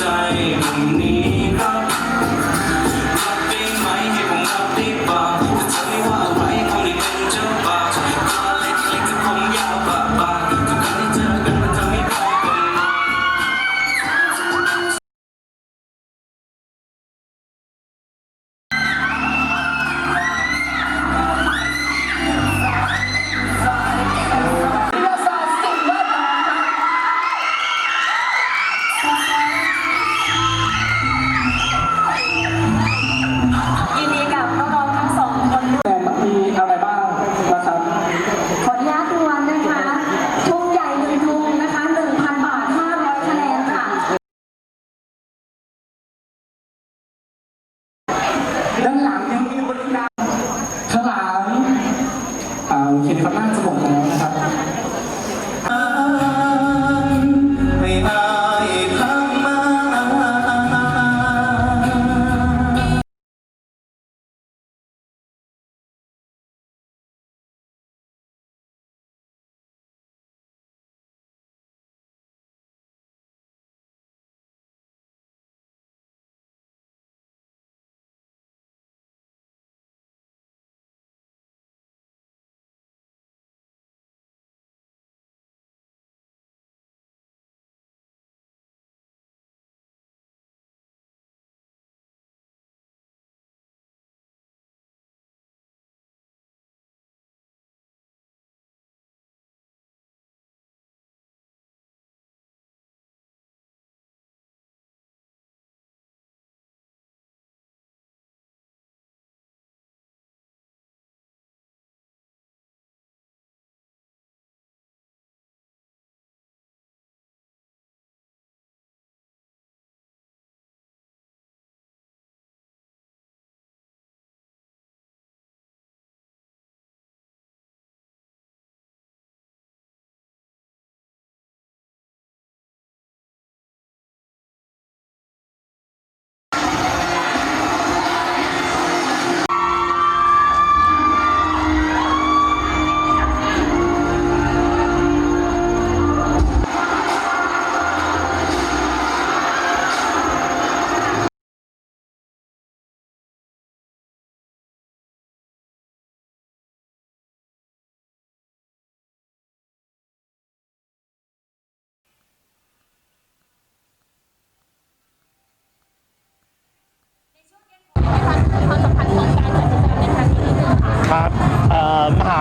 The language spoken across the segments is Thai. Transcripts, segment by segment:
ใจมุมนี้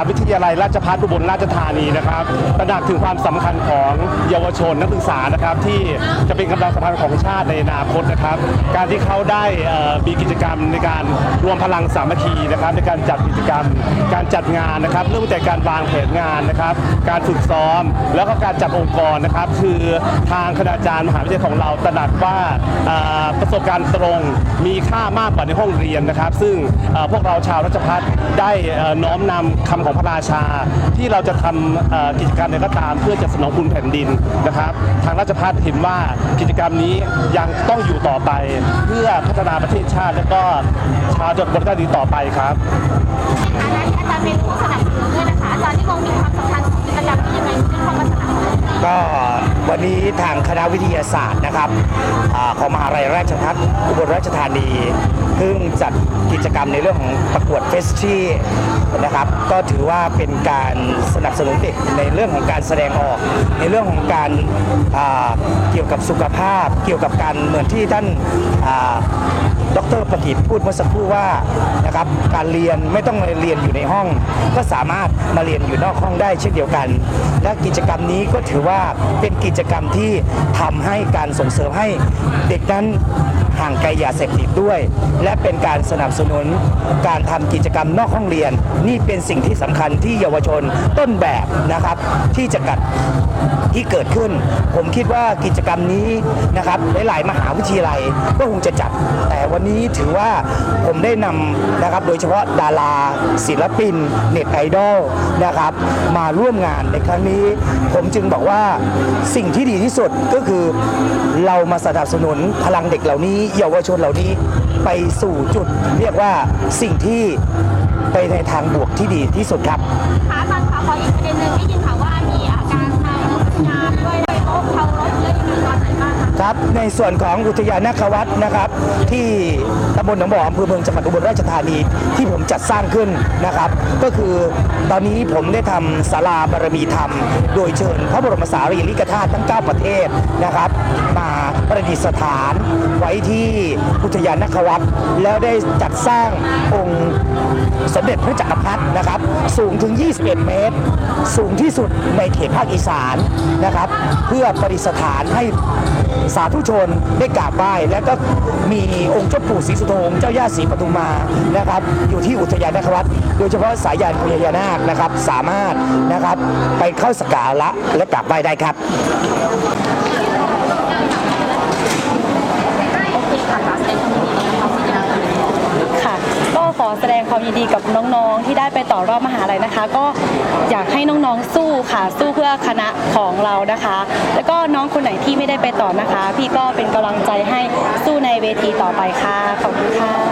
วิทยาลัยราชภัฏอุบลราชธานีนะครับตระหนักถึงความสำคัญของเยาวชนนักศึกษานะครับ ที่จะเป็นกำลังสำคัญของชาติในอนาคตนะครับ การที่เขาได้มีกิจกรรมในการรวมพลังสามัคคีนะครับ ในการจัดกิจกรรม การจัดงานนะครับเริ่มแต่การวางแผนงานนะครับ การฝึกซ้อม แล้วก็การจัดองค์กรนะครับ คือทางคณาจารย์มหาวิทยาลัยของเราตระหนักว่าประสบการณ์ตรงมีค่ามากกว่าในห้องเรียนนะครับ ซึ่งพวกเราชาวรัชพัฒได้น้อมนำคำของระราชา ที่เราจะทำกิจกรรมใดก็ตาม เพื่อจะสนองคุณแผ่นดินนะครับ ทางราชพัฒเห็นว่ากิจกรรมนี้ยังต้องอยู่ต่อไป เพื่อพัฒนาประเทศชาติ และก็ชาวจังหวัดอุบราชธานีต่อไปครับฐานะที่อาจารย์เป็นผู้สนับสนุนด้วยนะคะอาจารย์ที่มองเห็นความสำคัญของกิจกรรมนี้ยังไงที่เข้ามาสนับสนุน ก็วันนี้ทางคณะวิทยาศาสตร์นะครับอของมหาลัยราชภัฏอุบลราชธานีเพิ่งจัดกิจกรรมในเรื่องของประกวดเฟสที่นะครับ ก็ถือว่าเป็นการสนับสนุนเด็กในเรื่องของการแสดงออก ในเรื่องของการเกี่ยวกับสุขภาพ เกี่ยวกับการเหมือนที่ท่านอ่าดรประกิตพูดเมื่อสักครู่ว่านะครับการเรียนไม่ต้องเรียนอยู่ในห้อง ก็สามารถมาเรียนอยู่นอกห้องได้เช่นเดียวกัน และกิจกรรมนี้ก็ถือว่าว่าเป็นกิจกรรมที่ทำให้การส่งเสริมให้เด็กนั้นห่างไกลยาเสพติดด้วย และเป็นการสนับสนุนการทำกิจกรรมนอกห้องเรียน นี่เป็นสิ่งที่สำคัญที่เยาวชนต้นแบบนะครับ ที่จะกัดที่เกิดขึ้น ผมคิดว่ากิจกรรมนี้นะครับหลายๆมหาวิทยาลัยก็คงจะจัด แต่วันนี้ถือว่าผมได้นำนะครับโดยเฉพาะดารา ศิลปิน เน็ตไอดอลนะครับมาร่วมงานในครั้งนี้ ผมจึงบอกว่าสิ่งที่ดีที่สุดก็คือเรามาสนับสนุนพลังเด็กเหล่านี้ เยาวชนเหล่านี้ไปสู่จุด เรียกว่าสิ่งที่ไปในทางบวกที่ดีที่สุดครับ ค่ะอาจารย์คะขออีกประเด็นหนึ่งได้ยินค่ะว่ามีอาการทางงานด้วยนะ เคารพและยังมีตอนไหนบ้างคะครับในส่วนของอุทยานนาควัดนะครับ ที่ตำบลหนองบ่ออำเภอเมืองจังหวัดอุบลราชธานีที่ผมจัดสร้างขึ้นนะครับ ก็คือตอนนี้ผมได้ทำศาลาบารมีธรรม โดยเชิญพระบรมสารีริกธาตุทั้ง 9 ประเทศนะครับ มาประดิษฐานไว้ที่อุทยานนาควัดแล้วได้จัดสร้างองค์ สมเด็จพระจักรพรรดินะครับ สูงถึง 21 เมตร สูงที่สุดในเขตภาคอีสานนะครับ เพื่อประดิษฐานให้สาธุชนได้กราบไหว้และก็มีองค์เจ้าปู่ศรีสุโธงเจ้าย่าศรีปทุมมานะครับ อยู่ที่อุทยานนาควัดโดยเฉพาะสายยานพญานาคนะครับ สามารถนะครับไปเข้าสกการะและกราบไหว้ได้ครับ ค่ะก็ขอแสดง ความยินดีกับน้องๆ ที่ได้ไปต่อรอบมหาลัยนะคะ ก็อยากให้น้องๆสู้ค่ะ สู้เพื่อคณะของเรานะคะ แล้วก็น้องคนไหนที่ไม่ได้ไปต่อนะคะ พี่ก็เป็นกำลังใจให้สู้ในเวทีต่อไปค่ะขอบคุณค่ะ